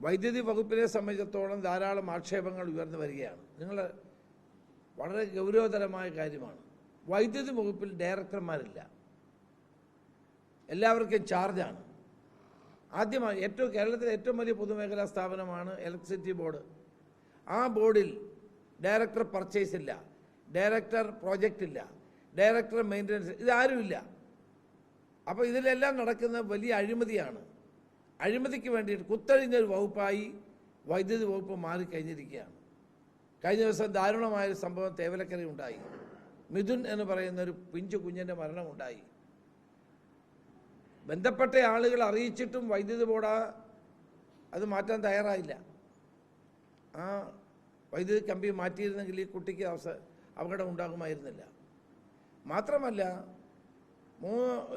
വൈദ്യുതി വകുപ്പിനെ സംബന്ധിച്ചിടത്തോളം ധാരാളം ആക്ഷേപങ്ങൾ ഉയർന്നു വരികയാണ്. നിങ്ങൾ വളരെ ഗൗരവതരമായ കാര്യമാണ്. വൈദ്യുതി വകുപ്പിൽ ഡയറക്ടർമാരില്ല. എല്ലാവർക്കും ചാർജാണ് ആദ്യമായി ഏറ്റവും കേരളത്തിലെ ഏറ്റവും വലിയ പൊതുമേഖലാ സ്ഥാപനമാണ് ഇലക്ട്രിസിറ്റി ബോർഡ് ആ ബോർഡിൽ ഡയറക്ടർ പർച്ചേസ് ഇല്ല. ഡയറക്ടർ പ്രോജക്റ്റ് ഇല്ല. ഡയറക്ടർ മെയിന്റനൻസ് ഇതാരുമില്ല അപ്പോൾ ഇതിലെല്ലാം നടക്കുന്ന വലിയ അഴിമതിയാണ് അഴിമതിക്ക് വേണ്ടിയിട്ട് കുത്തഴിഞ്ഞൊരു വകുപ്പായി വൈദ്യുതി വകുപ്പ് മാറിക്കഴിഞ്ഞിരിക്കുകയാണ് കഴിഞ്ഞ ദിവസം ദാരുണമായൊരു സംഭവം തേവലക്കര ഉണ്ടായി. മിഥുൻ എന്ന് പറയുന്ന ഒരു പിഞ്ചു കുഞ്ഞിന്റെ മരണമുണ്ടായി ബന്ധപ്പെട്ട ആളുകൾ അറിയിച്ചിട്ടും വൈദ്യുതി ബോർഡ് അത് മാറ്റാൻ തയ്യാറായില്ല. ആ വൈദ്യുതി കമ്പി മാറ്റിയിരുന്നെങ്കിൽ ഈ കുട്ടിക്ക് അവസ അപകടം ഉണ്ടാകുമായിരുന്നില്ല. മാത്രമല്ല മൂ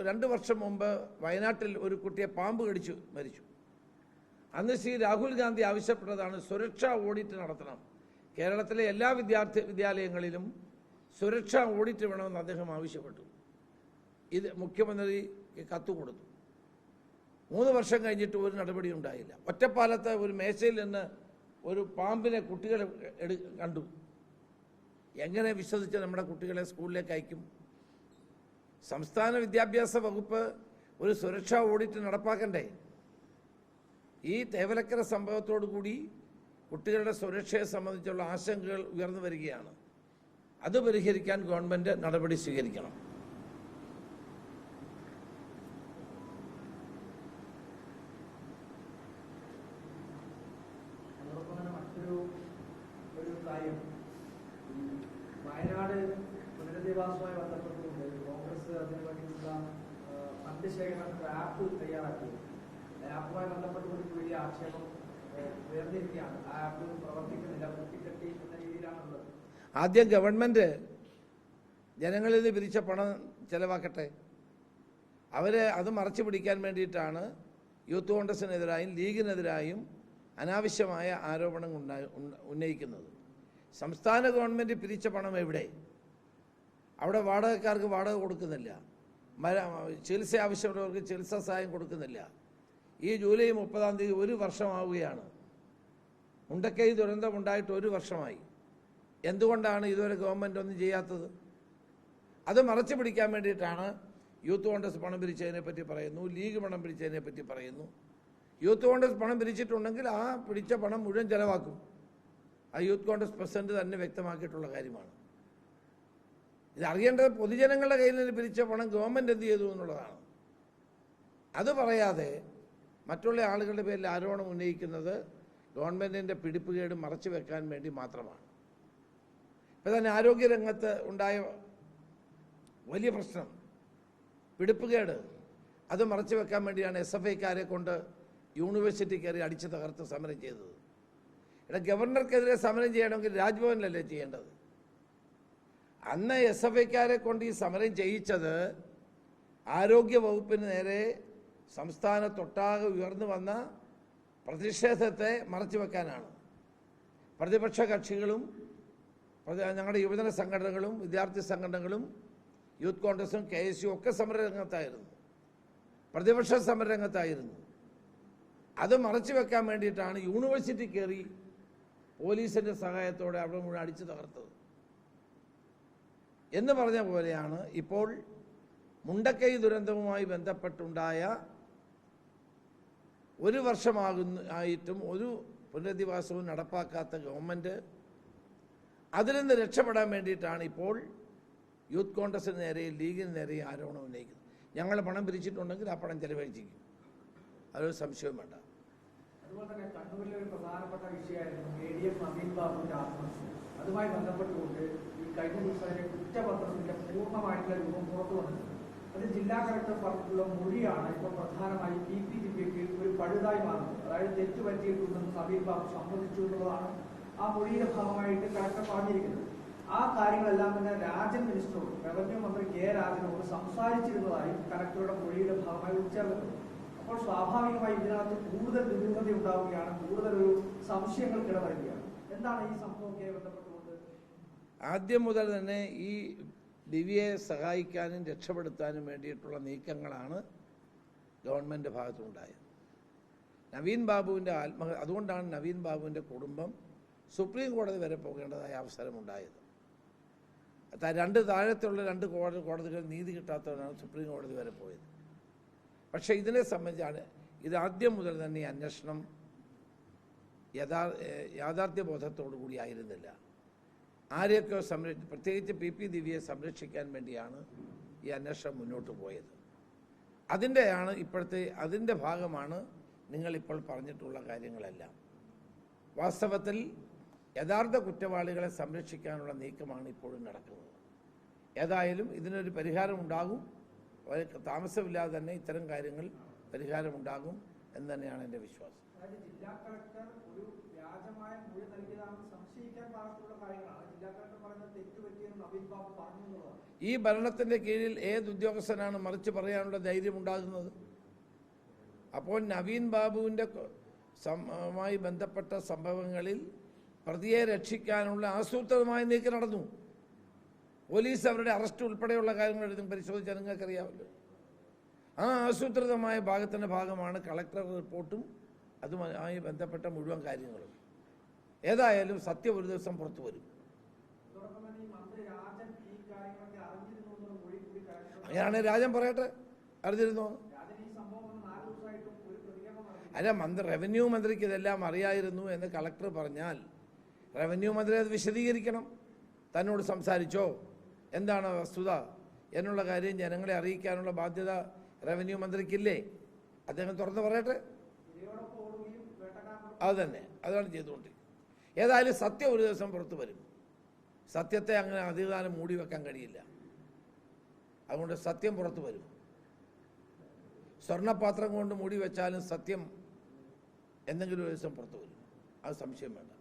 രണ്ട് വർഷം മുമ്പ് വയനാട്ടിൽ ഒരു കുട്ടിയെ പാമ്പ് കടിച്ചു മരിച്ചു. അന്ന് ശ്രീ രാഹുൽ ഗാന്ധി ആവശ്യപ്പെട്ടതാണ് സുരക്ഷാ ഓഡിറ്റ് നടത്തണം. കേരളത്തിലെ എല്ലാ വിദ്യാർത്ഥി വിദ്യാലയങ്ങളിലും സുരക്ഷാ ഓഡിറ്റ് വേണമെന്ന് അദ്ദേഹം ആവശ്യപ്പെട്ടു. ഇത് മുഖ്യമന്ത്രി കത്ത് കൊടുത്തു. മൂന്ന് വർഷം കഴിഞ്ഞിട്ട് ഒരു നടപടി ഉണ്ടായില്ല. ഒറ്റപ്പാലത്ത് ഒരു മേശയിൽ നിന്ന് ഒരു പാമ്പിനെ കുട്ടികളെ എടു കണ്ടു. എങ്ങനെ വിശ്വസിച്ച് നമ്മുടെ കുട്ടികളെ സ്കൂളിലേക്ക് അയക്കും? സംസ്ഥാന വിദ്യാഭ്യാസ വകുപ്പ് ഒരു സുരക്ഷാ ഓഡിറ്റ് നടപ്പാക്കണ്ടേ? ഈ തേവലക്കര സംഭവത്തോടു കൂടി കുട്ടികളുടെ സുരക്ഷയെ സംബന്ധിച്ചുള്ള ആശങ്കകൾ ഉയർന്നു വരികയാണ്. അത് പരിഹരിക്കാൻ ഗവൺമെന്റ് നടപടി സ്വീകരിക്കണം. വയനാട് പുനരധിവാസവുമായി ബന്ധപ്പെട്ടുകൊണ്ട് ആദ്യം ഗവൺമെന്റ് ജനങ്ങളിൽ നിന്ന് പിരിച്ച പണം ചെലവാക്കട്ടെ. അവരെ അത് മറച്ചു പിടിക്കാൻ വേണ്ടിയിട്ടാണ് യൂത്ത് കോൺഗ്രസിനെതിരായും ലീഗിനെതിരായും അനാവശ്യമായ ആരോപണങ്ങൾ ഉന്നയിക്കുന്നത്. സംസ്ഥാന ഗവൺമെന്റ് പിരിച്ച പണം എവിടെ? അവിടെ വാടകക്കാർക്ക് വാടക കൊടുക്കുന്നില്ല. ചികിത്സ ആവശ്യമുള്ളവർക്ക് ചികിത്സാ സഹായം കൊടുക്കുന്നില്ല. ഈ ജൂലൈ മുപ്പതാം തീയതി ഒരു വർഷമാവുകയാണ്. മുണ്ടക്കൈ ദുരന്തമുണ്ടായിട്ട് ഒരു വർഷമായി. എന്തുകൊണ്ടാണ് ഇതുവരെ ഗവൺമെന്റ് ഒന്നും ചെയ്യാത്തത്? അത് മറച്ചു പിടിക്കാൻ വേണ്ടിയിട്ടാണ് യൂത്ത് കോൺഗ്രസ് പണം പിരിച്ചതിനെ പറ്റി പറയുന്നു ലീഗ് പണം പിരിച്ചതിനെ പറ്റി പറയുന്നു. യൂത്ത് കോൺഗ്രസ് പണം പിരിച്ചിട്ടുണ്ടെങ്കിൽ ആ പിടിച്ച പണം മുഴുവൻ ചെലവാക്കും. ആ യൂത്ത് കോൺഗ്രസ് പ്രസിഡന്റ് തന്നെ വ്യക്തമാക്കിയിട്ടുള്ള കാര്യമാണ്. ഇത് അറിയേണ്ടത് പൊതുജനങ്ങളുടെ കയ്യിൽ നിന്ന് പിരിച്ച പണം ഗവൺമെന്റ് എന്ത് ചെയ്തു എന്നുള്ളതാണ്. അത് പറയാതെ മറ്റുള്ള ആളുകളുടെ പേരിൽ ആരോപണം ഉന്നയിക്കുന്നത് ഗവൺമെന്റിന്റെ പിടിപ്പുകേട് മറച്ചു വെക്കാൻ വേണ്ടി മാത്രമാണ്. ഇപ്പം തന്നെ ആരോഗ്യരംഗത്ത് ഉണ്ടായ വലിയ പ്രശ്നം. പിടിപ്പുകേട്. അത് മറച്ചു വെക്കാൻ വേണ്ടിയാണ് എസ് എഫ് ഐക്കാരെ കൊണ്ട് യൂണിവേഴ്സിറ്റി കയറി അടിച്ചു തകർത്ത് സമരം ചെയ്തത്. ഇവിടെ ഗവർണർക്കെതിരെ സമരം ചെയ്യണമെങ്കിൽ രാജ്ഭവനിലല്ലേ ചെയ്യേണ്ടത്? അന്ന് എസ് എഫ് ഐക്കാരെ കൊണ്ട് ഈ സമരം ചെയ്യിച്ചത് ആരോഗ്യ വകുപ്പിന് നേരെ സംസ്ഥാനത്തൊട്ടാകെ ഉയർന്നു വന്ന പ്രതിഷേധത്തെ മറച്ചു വെക്കാനാണ്. പ്രതിപക്ഷ കക്ഷികളും ഞങ്ങളുടെ യുവജന സംഘടനകളും വിദ്യാർത്ഥി സംഘടനകളും യൂത്ത് കോൺഗ്രസും കെ എസ് യു ഒക്കെ സമരരംഗത്തായിരുന്നു. പ്രതിപക്ഷ സമരരംഗത്തായിരുന്നു. അത് മറച്ചു വെക്കാൻ വേണ്ടിയിട്ടാണ് യൂണിവേഴ്സിറ്റി കയറി പോലീസിന്റെ സഹായത്തോടെ അവിടെ മുഴുവൻ അടിച്ചു തകർത്തത്. എന്ന് പറഞ്ഞ പോലെയാണ് ഇപ്പോൾ മുണ്ടക്കൈ ദുരന്തവുമായി ബന്ധപ്പെട്ടുണ്ടായ ഒരു വർഷമാകുന്ന ആയിട്ടും ഒരു പുനരധിവാസവും നടപ്പാക്കാത്ത ഗവൺമെന്റ് അതിൽ നിന്ന് രക്ഷപ്പെടാൻ വേണ്ടിയിട്ടാണ് ഇപ്പോൾ യൂത്ത് കോൺഗ്രസിന് നേരെയും ലീഗിന് നേരെയും ആരോപണം ഉന്നയിക്കുന്നത്. ഞങ്ങൾ പണം പിരിച്ചിട്ടുണ്ടെങ്കിൽ ആ പണം ചെലവഴിച്ചിരിക്കും. അതൊരു സംശയവും വേണ്ട. അതുപോലെ തന്നെ കണ്ണൂരിലെ ഒരു പ്രധാനപ്പെട്ട വിഷയമായിരുന്നു എ ഡി എഫ് അമീൻ ബാബുവിന്റെ ആത്മഹത്യ. അതുമായി ബന്ധപ്പെട്ടുകൊണ്ട് ഈ കഴിഞ്ഞ ദിവസം കുറ്റപത്രത്തിന്റെ പൂർണമായിട്ടുള്ള രൂപം പുറത്തു വന്നിട്ടുണ്ട്. അത് ജില്ലാ കളക്ടർ പറഞ്ഞിട്ടുള്ള മൊഴിയാണ് ഇപ്പോൾ പ്രധാനമായി പി പി ജില്ലയ്ക്ക് ഒരു പഴുതായി മാറുന്നത്. അതായത് തെറ്റ് പറ്റിയിട്ടുണ്ടെന്ന് സബീർ ബാബു സമ്മതിച്ചു എന്നുള്ളതാണ് ആ മൊഴിയുടെ ഭാഗമായിട്ട് കളക്ടർ പറഞ്ഞിരിക്കുന്നത്. ആ കാര്യങ്ങളെല്ലാം തന്നെ രാജൻ മിനിസ്റ്ററോട് റവന്യൂ മന്ത്രി കെ രാജനോട് സംസാരിച്ചിരുന്നതായി കളക്ടറുടെ മൊഴിയുടെ ഭാഗമായി ഉൾച്ചേർന്നിട്ടുണ്ട് അപ്പോൾ സ്വാഭാവികമായി ഇതിനകത്ത് കൂടുതൽ ദുരൂഹത ഉണ്ടാവുകയാണ് കൂടുതൽ ഒരു സംശയങ്ങൾ കിടവരികയാണ് എന്താണ് ഈ സംഭവം ബന്ധപ്പെട്ടുകൊണ്ട് ആദ്യം മുതൽ തന്നെ ഈ ദിവ്യയെ സഹായിക്കാനും രക്ഷപ്പെടുത്താനും വേണ്ടിയിട്ടുള്ള നീക്കങ്ങളാണ് ഗവൺമെന്റ് ഭാഗത്തുണ്ടായത്. നവീൻ ബാബുവിന്റെ ആത്മഹ അതുകൊണ്ടാണ് നവീൻ ബാബുവിന്റെ കുടുംബം സുപ്രീം കോടതി വരെ പോകേണ്ടതായ അവസരമുണ്ടായത്. രണ്ട് താഴത്തുള്ള രണ്ട് കോടതി കോടതികൾ നീതി കിട്ടാത്തവരാണ് സുപ്രീം കോടതി വരെ പോയത്. പക്ഷേ ഇതിനെ സംബന്ധിച്ചാണ് ഇത് ആദ്യം മുതൽ തന്നെ അന്വേഷണം യഥാ യാഥാർത്ഥ്യബോധത്തോടു കൂടി ആയിരുന്നില്ല. ആരെയൊക്കെ സംരക്ഷ പ്രത്യേകിച്ച് പി പി ദിവ്യയെ സംരക്ഷിക്കാൻ വേണ്ടിയാണ് ഈ അന്വേഷണം മുന്നോട്ട് പോയത്. അതിന്റെയാണ് ഇപ്പോഴത്തെ അതിന്റെ ഭാഗമാണ് നിങ്ങളിപ്പോൾ പറഞ്ഞിട്ടുള്ള കാര്യങ്ങളെല്ലാം. വാസ്തവത്തിൽ യഥാർത്ഥ കുറ്റവാളികളെ സംരക്ഷിക്കാനുള്ള നീക്കമാണ് ഇപ്പോഴും നടക്കുന്നത്. ഏതായാലും ഇതിനൊരു പരിഹാരം ഉണ്ടാകും. താമസമില്ലാതെ തന്നെ ഇത്തരം കാര്യങ്ങൾ പരിഹാരമുണ്ടാകും എന്ന് തന്നെയാണ് എന്റെ വിശ്വാസം. ജില്ലാ കളക്ടർ ഒരു വ്യാജമായ മൊഴി നൽകിയതാണെന്ന് സംശയിക്കാൻ പാടത്തുള്ള കാര്യങ്ങളാണ്. ജില്ലാ പറഞ്ഞ പറയുന്നത് തെറ്റുപറ്റിയെന്ന് നവീൻ ബാബു പറഞ്ഞു എന്നുള്ളതാണ്. ഈ ഭരണത്തിന്റെ കീഴിൽ ഏത് ഉദ്യോഗസ്ഥനാണ് മറിച്ച് പറയാനുള്ള ധൈര്യം ഉണ്ടാകുന്നത്? അപ്പോൾ നവീൻ ബാബുവിന്റെ മായി ബന്ധപ്പെട്ട സംഭവങ്ങളിൽ പ്രതിയെ രക്ഷിക്കാനുള്ള ആസൂത്രിതമായ നീക്കം നടന്നു. പോലീസ് അവരുടെ അറസ്റ്റ് ഉൾപ്പെടെയുള്ള കാര്യങ്ങൾ എടുത്തും പരിശോധിച്ചാൽ നിങ്ങൾക്കറിയാമല്ലോ. ആ ആസൂത്രിതമായ ഭാഗത്തിന്റെ ഭാഗമാണ് കളക്ടർ റിപ്പോർട്ടും അതുമായി ബന്ധപ്പെട്ട മുഴുവൻ കാര്യങ്ങളും. ഏതായാലും സത്യം ഒരു ദിവസം പുറത്തു വരും. അങ്ങനെയാണ് രാജൻ പറയട്ടെ. അറിഞ്ഞിരുന്നോ? അല്ല മന്ത്രി റവന്യൂ മന്ത്രിക്ക് ഇതെല്ലാം അറിയായിരുന്നു എന്ന് കളക്ടർ പറഞ്ഞാൽ റവന്യൂ മന്ത്രി അത് വിശദീകരിക്കണം. തന്നോട് സംസാരിച്ചോ? എന്താണ് വസ്തുത? എന്നുള്ള കാര്യം ജനങ്ങളെ അറിയിക്കാനുള്ള ബാധ്യത റവന്യൂ മന്ത്രിക്കില്ലേ? അദ്ദേഹം തുറന്ന് പറയട്ടെ. അത് തന്നെ അതാണ് ചെയ്തുകൊണ്ടിരിക്കുന്നത്. ഏതായാലും സത്യം ഒരു ദിവസം പുറത്തു വരും. സത്യത്തെ അങ്ങനെ അധികകാലം മൂടി വെക്കാൻ കഴിയില്ല. അതുകൊണ്ട് സത്യം പുറത്തു വരും. സ്വർണപാത്രം കൊണ്ട് മൂടി വെച്ചാലും സത്യം എന്തെങ്കിലും ഒരു ദിവസം പുറത്തു വരും. അത് സംശയം വേണ്ട.